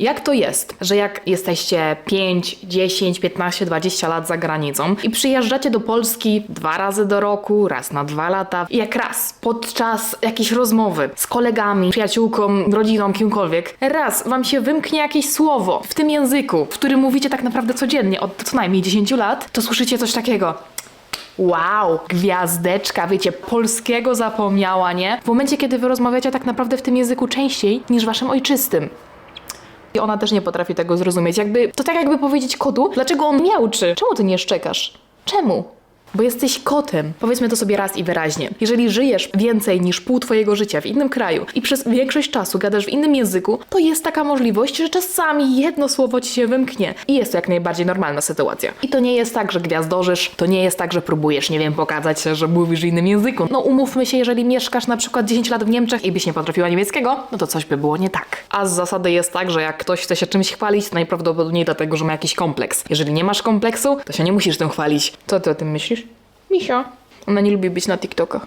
Jak to jest, że jak jesteście 5, 10, 15, 20 lat za granicą i przyjeżdżacie do Polski dwa razy do roku, raz na dwa lata, i jak raz podczas jakiejś rozmowy z kolegami, przyjaciółką, rodziną, kimkolwiek, raz wam się wymknie jakieś słowo w tym języku, w którym mówicie tak naprawdę codziennie od co najmniej 10 lat, to słyszycie coś takiego. Wow, gwiazdeczka, wiecie, polskiego zapomniała, nie? W momencie, kiedy wy rozmawiacie tak naprawdę w tym języku częściej niż waszym ojczystym. I ona też nie potrafi tego zrozumieć. Jakby, to tak jakby powiedzieć kotu, dlaczego on miauczy? Czemu ty nie szczekasz? Czemu? Bo jesteś kotem. Powiedzmy to sobie raz i wyraźnie. Jeżeli żyjesz więcej niż pół twojego życia w innym kraju i przez większość czasu gadasz w innym języku, to jest taka możliwość, że czasami jedno słowo ci się wymknie. I jest to jak najbardziej normalna sytuacja. I to nie jest tak, że gwiazdorzysz, to nie jest tak, że próbujesz, nie wiem, pokazać się, że mówisz w innym języku. No umówmy się, jeżeli mieszkasz na przykład 10 lat w Niemczech i byś nie potrafiła niemieckiego, no to coś by było nie tak. A z zasady jest tak, że jak ktoś chce się czymś chwalić, to najprawdopodobniej dlatego, że ma jakiś kompleks. Jeżeli nie masz kompleksu, to się nie musisz tym chwalić. Co ty o tym myślisz? Ona nie lubi być na TikTokach.